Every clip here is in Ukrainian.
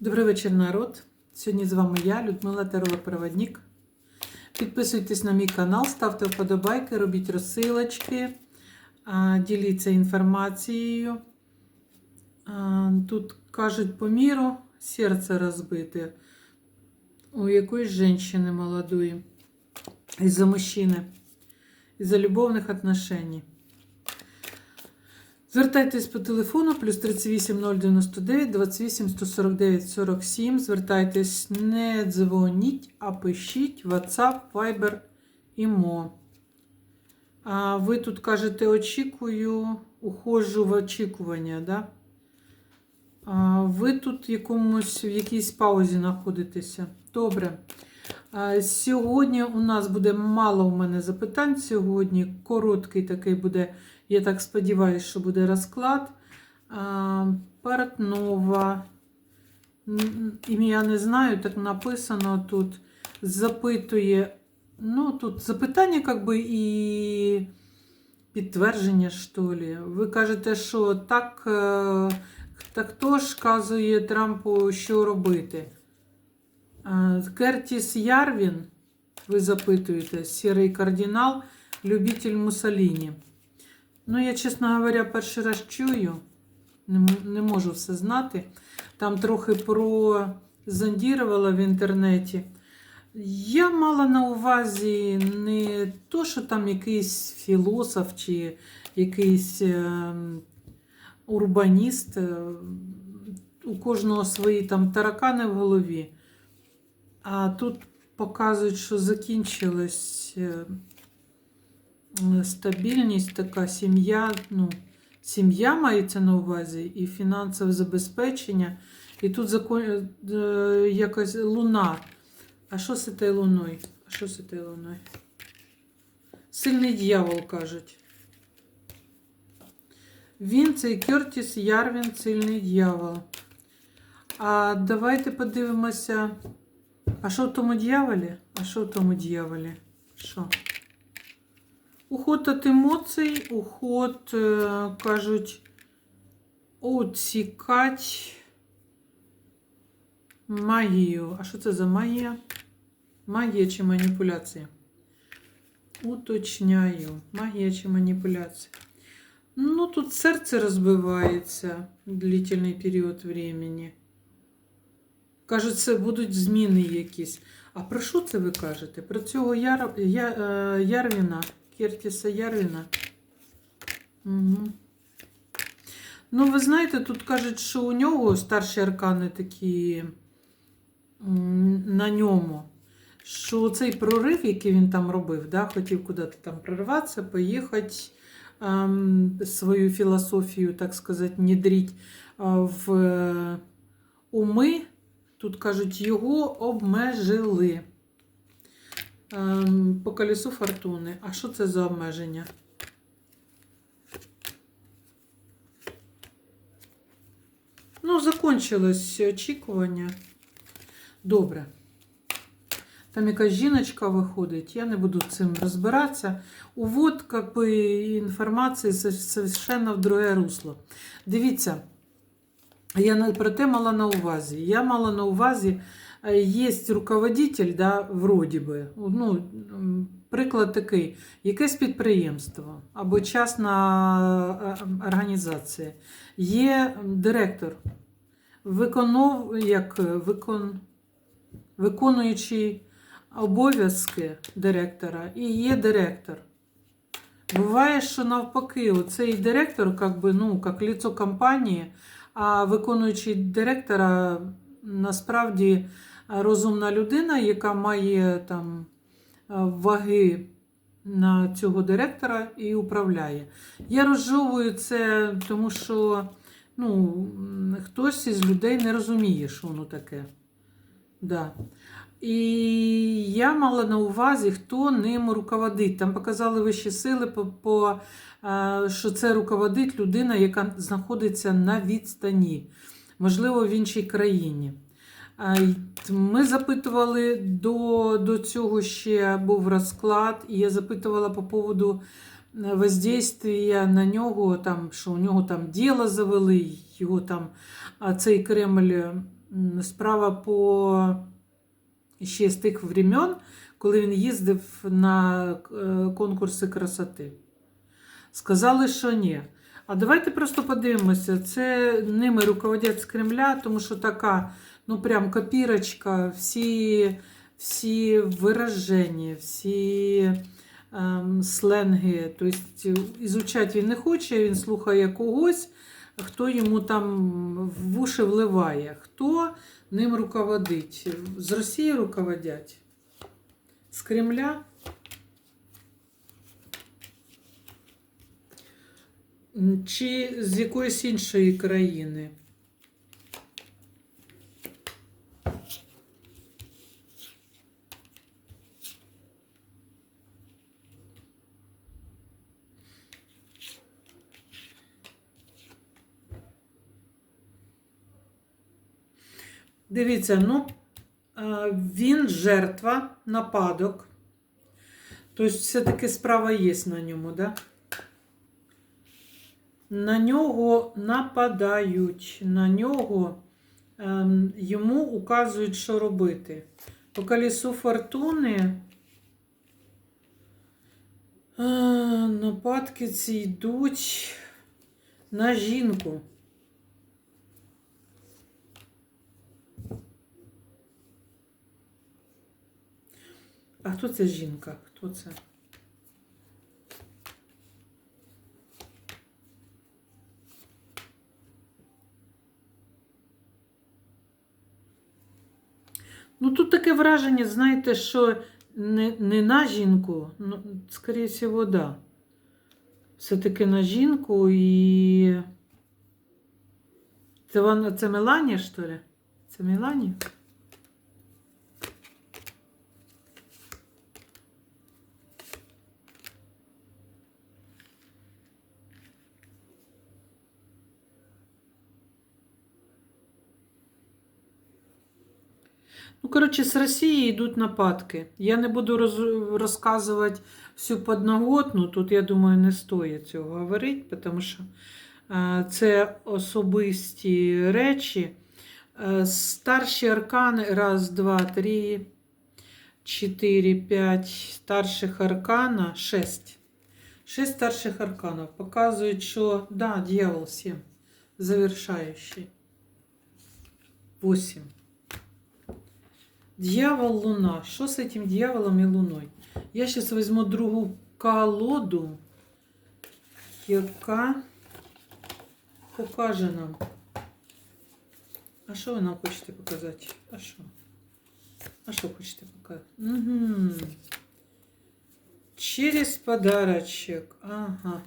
Добрий вечір, народ. Сьогодні з вами я, Людмила Теролог-Проводник. Підписуйтесь на мій канал, ставте вподобайки, робіть розсилочки, діліться інформацією. Тут кажуть по міру серце розбите у якоїсь жінки молодої, із-за мужчини, із-за любовних отношений. Звертайтесь по телефону плюс 38 099 28 149 47. Звертайтесь, не дзвоніть, а пишіть WhatsApp, Viber і Мо. А ви тут кажете, очікую, ухожу в очікування, да? А ви тут якомусь в якійсь паузі знаходитеся. Добре. А, Сьогодні у нас буде мало у мене запитань. Сьогодні короткий такий буде. Я так сподіваюся, що буде розклад. А, Портнова. М, Ім'я не знаю, так написано тут. Запитує. Ну, тут запитання, як би, і підтвердження, що ли. Ви кажете, що так, е, так хто ж казує Трампу, що робити? Кертіс Ярвін, ви запитуєте, сірий кардинал, любитель Муссоліні. Ну, я, чесно говоря, перший раз чую, не, не можу все знати. Там трохи прозондірувала в інтернеті. Я мала на увазі не то, що там якийсь філософ чи якийсь е, урбаніст, е, у кожного свої там таракани в голові. А тут показують, що закінчилась. Е, Е, стабільність, така сім'я, ну, сім'я мається на увазі, і фінансове забезпечення. І тут закон, е, якась луна. А що з цією луною? А що з цією луною? Сильний дьявол, кажуть. Він цей Кертіс Ярвін, сильний дьявол. А давайте подивимося. А що в тому дьяволі? А що в тому дьяволі? Що? Уход від емоцій, уход, е, кажуть, оцікать магію. А що це за магія? Магія чи маніпуляція? Уточняю. Магія чи маніпуляція. Ну, тут серце розбивається длительний період времени. Кажуть, це будуть зміни якісь. А про що це ви кажете? Про цього Яр... Я... е, Ярвіна? Кертіса Ярвіна. Угу. Ну, ви знаєте, тут кажуть, що у нього старші аркани такі на ньому. Що цей прорив, який він там робив, да, хотів куди-то там прорватися, поїхати, ем, свою філософію, так сказати, а, в е, уми, тут кажуть, його обмежили. Ем, По колесу фортуни. А що це за обмеження? Ну, закончилось очікування. Добре. Там якась жіночка виходить, я не буду цим розбиратися. Увод как би, інформації совершенно в друге русло. Дивіться, я про те мала на увазі. Я мала на увазі, є руководитель, да, вроді би. Ну, приклад такий: якесь підприємство або частна е, організація. Є директор, виконов, як, е, викон, виконуючий обов'язки директора і є директор. Буває, що навпаки, цей директор, як би, ну, як лицо компанії, а виконуючий директора насправді розумна людина, яка має там ваги на цього директора і управляє. Я розжовую це, тому що ну, хтось із людей не розуміє, що воно таке. Да. І я мала на увазі, хто ним руководить. Там показали вищі сили, по, по, е, що це руководить людина, яка знаходиться на відстані, можливо, в іншій країні. Ми запитували до, до цього ще був розклад, і я запитувала по поводу е, воздействия на нього, там, що у нього там діло завели, його там цей Кремль справа по ще з тих времен, коли він їздив на е, конкурси красоти. Сказали, що ні. А давайте просто подивимося. Це ними руководять з Кремля, тому що така, ну прям копірочка, всі, всі вираження, всі ем, сленги. Тобто ізучати він не хоче, він слухає когось, хто йому там в вуші вливає, хто ним руководить. З Росії руководять. З Кремля. Чи з якоїсь іншої країни. Дивіться, ну, е, він жертва нападок. Тобто, все-таки справа є на ньому, да? На нього нападають, на нього ем, йому указують, що робити. По колесу фортуни е, нападки ці йдуть на жінку. А хто ця жінка? Хто це? Ну, тут таке враження, знаєте, що не, не на жінку, ну, скоріше да. Все-таки на жінку і. Це, вона, це Меланія, що ли? Це Меланія? Ну, коротше, з Росії йдуть нападки. Я не буду роз, розказувати всю подноготну. Тут, я думаю, не стоїть цього говорити, тому що е, це особисті речі. Е, старші аркани, раз, два, три, чотири, п'ять старших аркана, шесть. Шесть старших арканов показують, що да, дьявол 7, завершающий. 8. Дьявол Луна. Что с этим дьяволом и луной? Я сейчас возьму другу колоду, яка покаже нам. А що ви нам хочете показати? А що? А що хочете показати? Угу. Через подарочек. Ага.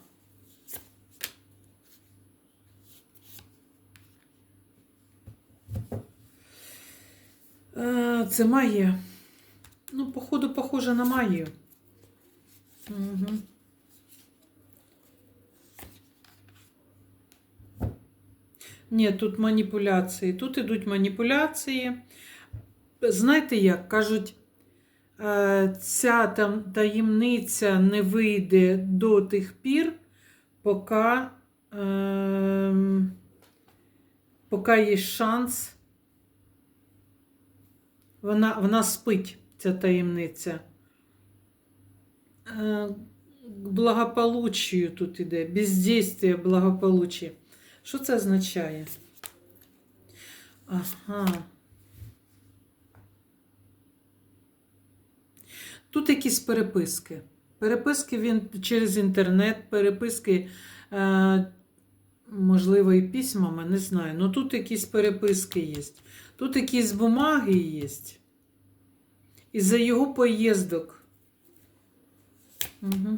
Це магія. Ну, походу, похоже на магію. Угу. Ні, тут маніпуляції. Тут ідуть маніпуляції. Знаєте як? Кажуть, е, ця там таємниця не вийде до тих пір, поки, е, поки є шанс. Вона, вона спить, ця таємниця. Е, К благополуччю тут іде, бездействие благополуччя. Що це означає? Ага. Тут якісь переписки. Переписки він через інтернет, переписки, е, можливо, і письмами, не знаю. Ну тут якісь переписки є. Тут якісь бумаги є. Із-за його поїздок. Угу.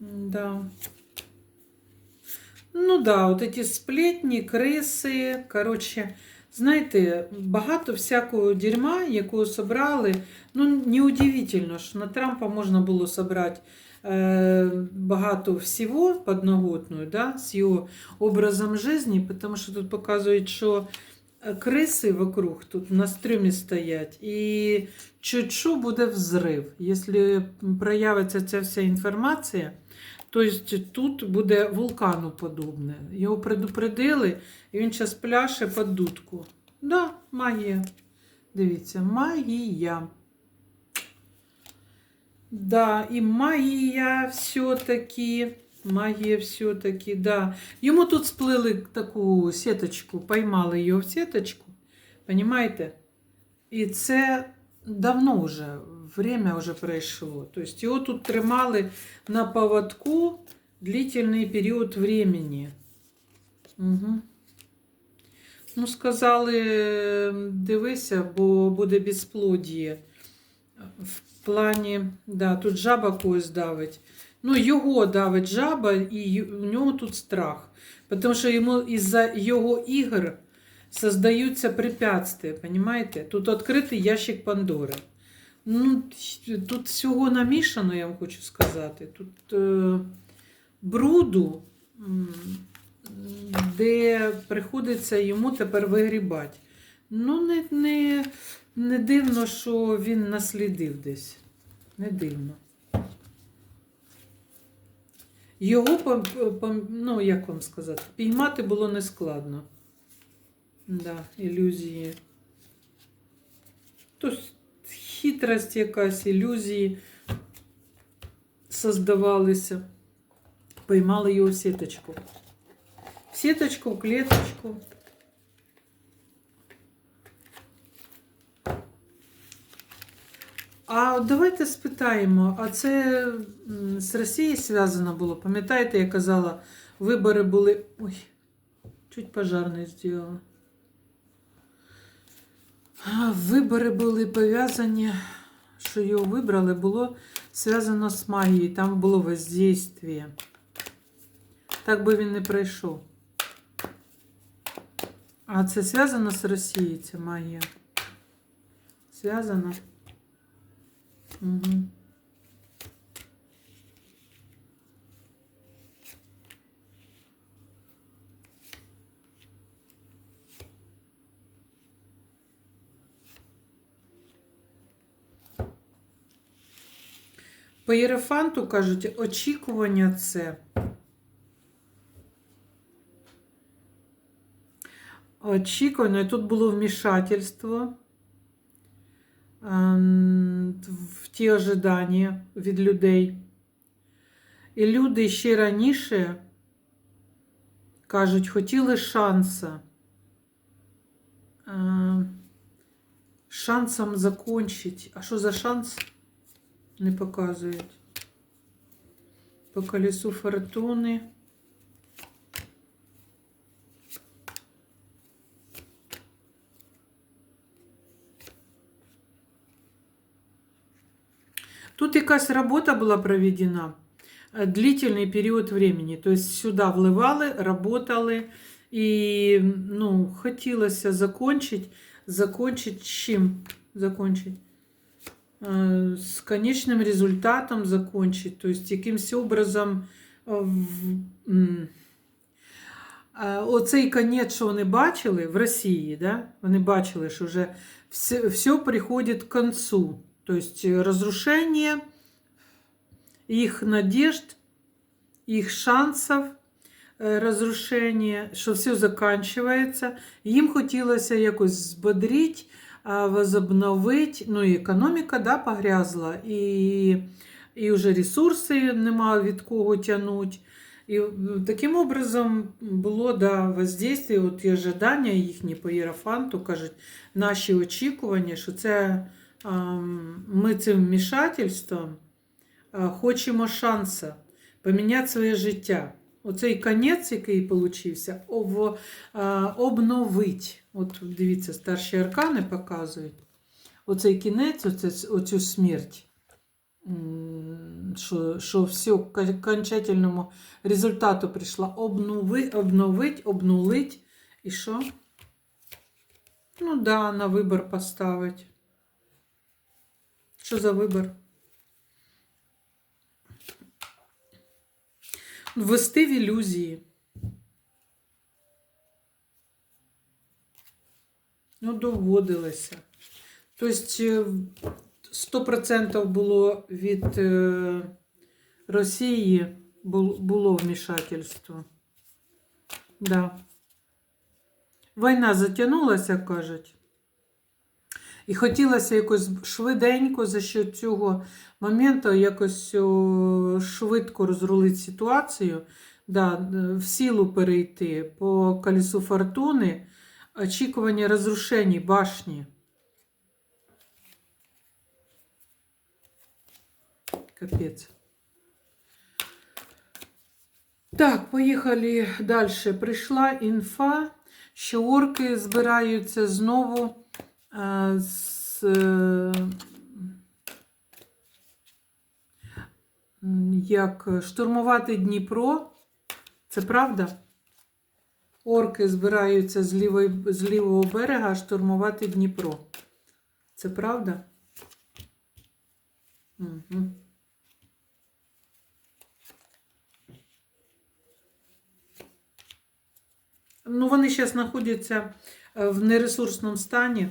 Да. Ну да, от эти сплетні, криси, коротше, знаєте, багато всякого дерьма, якого собрали. Ну, неудивительно, що на Трампа можна було собрати багато всього подноготную, да, з його образом життя, тому що тут показують, що криси вокруг тут на стрюмі стоять, і чуть-чуть буде взрив. Якщо проявиться ця вся інформація, Тобто тут буде вулкану подобне. Його предупредили, і він зараз пляше під дудку. Да, магія. Дивіться, магія. Да, і магія все-таки. Магія все-таки, да. Йому тут сплили таку сіточку, поймали його в сіточку. Понимаєте? І це давно вже, время вже пройшло. Тобто його тут тримали на поводку длительний період времени. Угу. Ну, сказали, дивися, бо буде безплодіє. В плані, да, тут жаба когось давить. Ну, його давить жаба, і у нього тут страх. Тому що йому із-за його ігор создаються препятствия, понимаете? Тут відкритий ящик Пандори. Ну, тут всього намішано, я вам хочу сказати. Тут е, бруду, де приходиться йому тепер вигрібати. Ну, не, не, не дивно, що він наслідив десь. Не дивно. Його, ну, як вам сказати, піймати було нескладно. Да, ілюзії. Тобто хитрость якась, ілюзії создавалися. Поймали його в сіточку. В сіточку, в клеточку. А давайте спитаємо, а це з Росією зв'язано було? Пам'ятаєте, я казала, вибори були. Ой, чуть пожарний зробила. А, Вибори були пов'язані, що його вибрали, було зв'язано з магією, там було воздействие. Так би він не пройшов. А це зв'язано з Росією, ця магія? Зв'язано? По Єрефанту кажуть, очікування це. Очікування, тут було вмішательство ем, в ті ожидання від людей. І люди ще раніше кажуть, хотіли шанса. Ем, Шансом закончить. А що за шанс? Не показують. По колесу фортуни. Тут якась робота була проведена э, длительний період времени. Тобто сюди вливали, работали і ну, хотілося закончити. Закончить з чим? Закончить? Е, З конечним результатом закончить. Тобто якимось образом е, в- м, е, оцей конець, що вони бачили в Росії, да? вони бачили, що вже все, все приходить к концу. То есть э, разрушение их надежд, их шансов, э, разрушение, що все заканчивается. Їм хотілося якось збодрити, а, возобновити. Ну і економіка да, погрязла, і, і вже ресурси нема від кого тягнути. І таким образом було да, воздействие, от і ожидання їхні по Єрофанту, кажуть, наші очікування, що це ми цим вмішательством хочемо шанса поміняти своє життя. Оцей конець, який получився, об, обновить. От дивіться, старші аркани показують. Оцей кінець, оце, оцю смерть. Що, що все к окончательному результату прийшла обнови, обновить, обнулить. І що? Ну да, на вибор поставить. Що за вибір? Ввести в ілюзії. Ну, доводилося. Тобто, е, 100% було від е, Росії було вмішательство. Да. Війна затягнулася, кажуть. І хотілося якось швиденько за що цього моменту якось швидко розрулити ситуацію, да, е, в силу перейти по колесу фортуни, очікування розрушень башні. Капець. Так, поїхали далі. Прийшла інфа, що орки збираються знову з, е, як штурмувати Дніпро. Це правда? Орки збираються з, лівої, з лівого берега штурмувати Дніпро. Це правда? Угу. Ну, вони зараз знаходяться е, в нересурсному стані,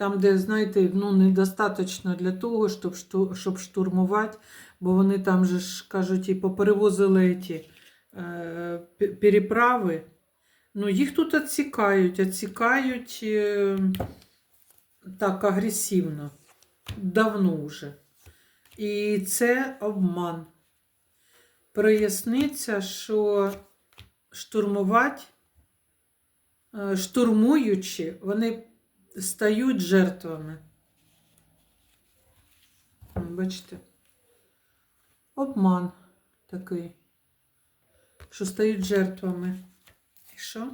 там, де, знаєте, ну, недостатньо для того, щоб, щоб штурмувати, бо вони там же ж кажуть, і поперевозили ті е, переправи. Ну, їх тут відсікають, відсікають е, так агресивно, давно вже. І це обман. Проясниться, що штурмувати е, штурмуючи, вони стають жертвами. Бачите? Обман такий, що стають жертвами. І що?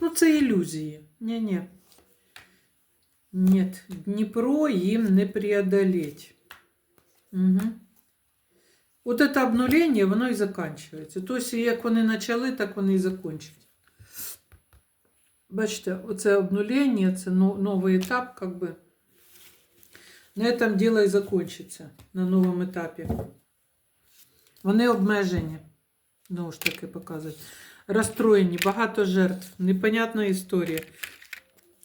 Ну, це ілюзії. Ні-ні. Нет, Дніпро їм не преодолеть. Угу. От це обнулення, воно і закінчується. Тобто, як вони почали, так вони і закінчать. Бачите, оце обнулення, це новий етап, как би. На этом діло і закінчиться на новому етапі. Вони обмежені, знову ж таки показують. Розстроєні, багато жертв, непонятна історія.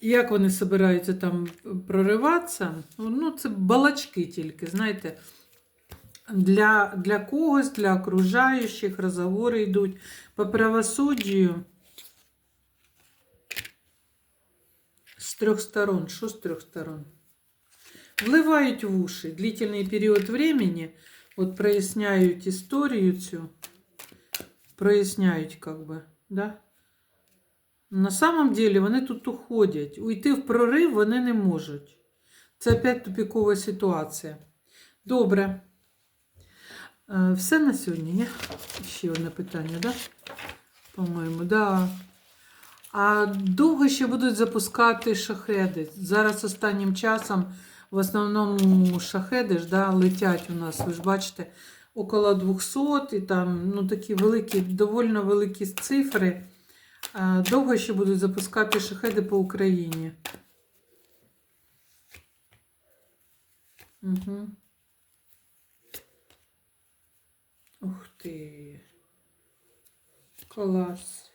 Як вони збираються там прориватися? Ну, це балачки тільки, знаєте. Для, для когось, для окружаючих розговори йдуть. По правосуддю з трьох сторон. Що з трьох сторон? Вливають в уші длительний період времени, от проясняють історію цю, проясняють, как бы, да? На самом деле вони тут уходять. Уйти в прорив вони не можуть. Це опять тупікова ситуація. Добре. Е, Все на сьогодні, ні? Ще одне питання, да? По-моєму, да. А довго ще будуть запускати шахеди? Зараз останнім часом в основному шахеди ж, да, летять у нас, ви ж бачите, около 200 і там ну, такі великі, доволі великі цифри. Довго ще будуть запускати шахеди по Україні. Угу. Ух ти. Клас.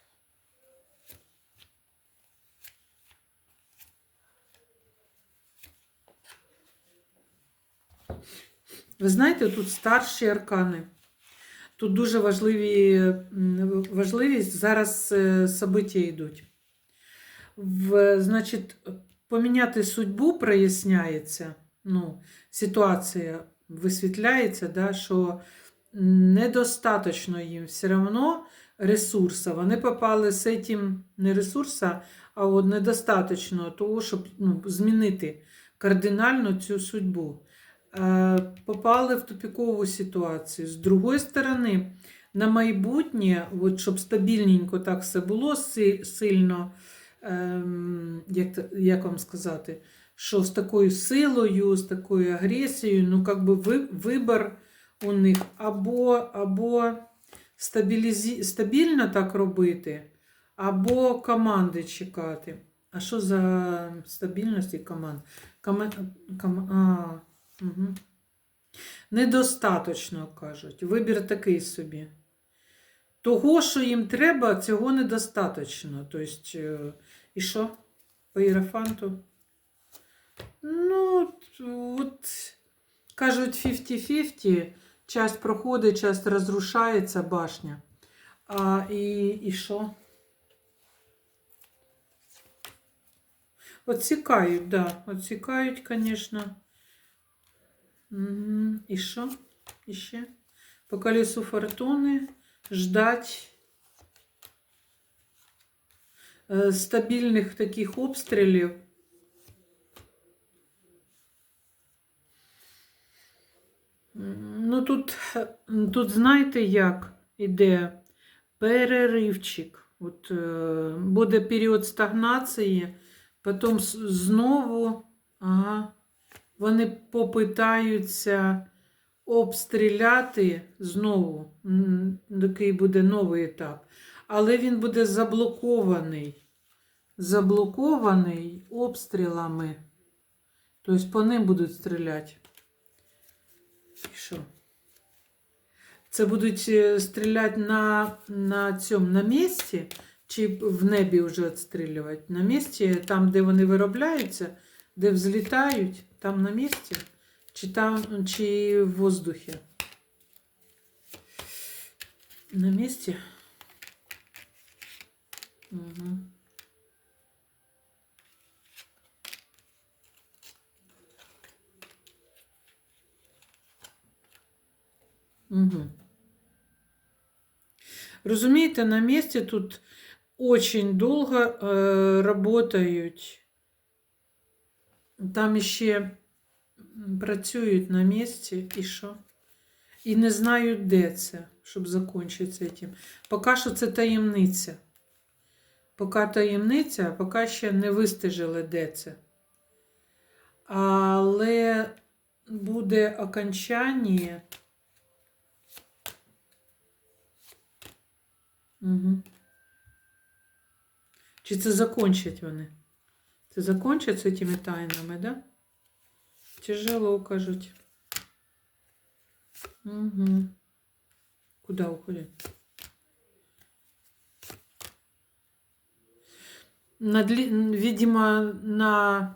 Ви знаєте, тут старші аркани. Тут дуже важливі, важливість зараз е, собиття йдуть. В, значить, поміняти судьбу проясняється, ну, ситуація висвітляється, да, що недостаточно їм все одно ресурсу. Вони попали з цим не ресурса, а от недостаточно того, щоб ну, змінити кардинально цю судьбу. Е, Попали в тупікову ситуацію. З другої сторони, на майбутнє, от, щоб стабільненько так все було сильно, ем, як, як вам сказати, що з такою силою, з такою агресією, ну, як би ви, вибір у них або, або стабілізі, стабільно так робити, або команди чекати. А що за стабільність і команд? Кома, ком, а, угу. Недостаточно, кажуть. Вибір такий собі. Того, що їм треба, цього недостаточно. Тобто, е, і що? По іерофанту? Ну, от, кажуть 50-50, часть проходить, часть розрушається башня. А і, і що? Отсікають, да. Отсікають, звісно. Угу. І що? І ще? По колесу фортуни ждать е, стабільних таких обстрілів. Ну, тут, тут знаєте, як іде переривчик. От, е, буде період стагнації, потім знову ага, вони попитаються обстріляти знову. Такий буде новий етап. Але він буде заблокований. Заблокований обстрілами. Тобто по ним будуть стріляти. І що? Це будуть е, стріляти на, на цьому на місці, чи в небі вже відстрілювати? На місці, там, де вони виробляються, де взлітають, там на місці, чи там, чи в воздухі? На місці? Угу. Угу. Розумієте, на місці тут очень довго е, работають. Там ще працюють на місці і що? І не знають, де це, щоб закінчити цим. Поки що це таємниця. Поки таємниця, поки ще не вистежили, де це. Але буде окончання. Угу. Чи це закончать вони? Це закончать з цими тайнами, да? Тяжело, кажуть. Угу. Куда уходять? На. Видимо, на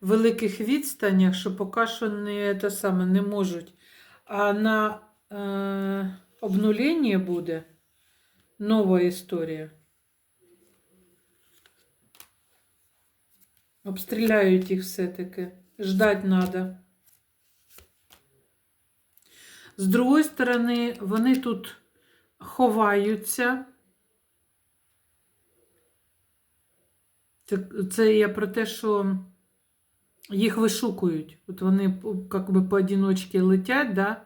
великих відстанях, що поки що не те саме не можуть. А на е... обнулення буде нова історія. Обстріляють їх все-таки. Ждать надо. З другої сторони, вони тут ховаються. Це, це я про те, що їх вишукують. От вони як би поодиночки летять, да?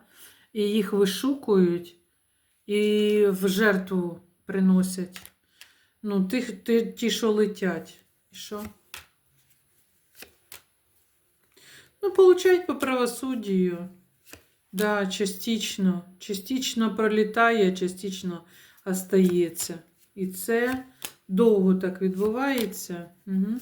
і їх вишукують і в жертву приносять. Ну, тих, ті, ті, що летять. І що? Ну, получають по правосуддю. Да, частично. Частично пролітає, частично остається. І це довго так відбувається. Угу.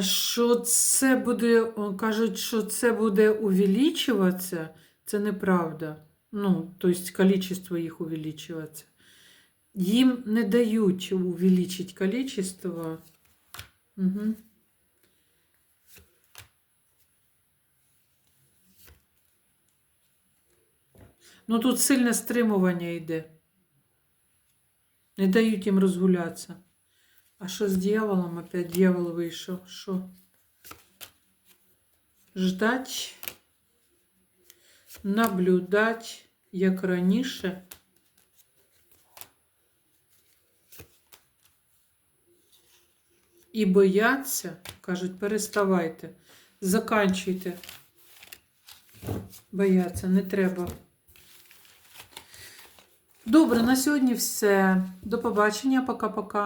Що це? Буде, кажуть, що це буде увеличуватися, це неправда. Ну, тобто, количество їх увеличуватися. Їм не дають увеличить количество. Угу. Ну тут сильне стримування йде. Не дають їм розгулятися. А що з дьяволом? Опять дьявол вийшов. Що? Ждать, наблюдать, як раніше. І бояться, кажуть, переставайте, заканчуйте. Бояться, не треба. Добре, на сьогодні все. До побачення, пока-пока.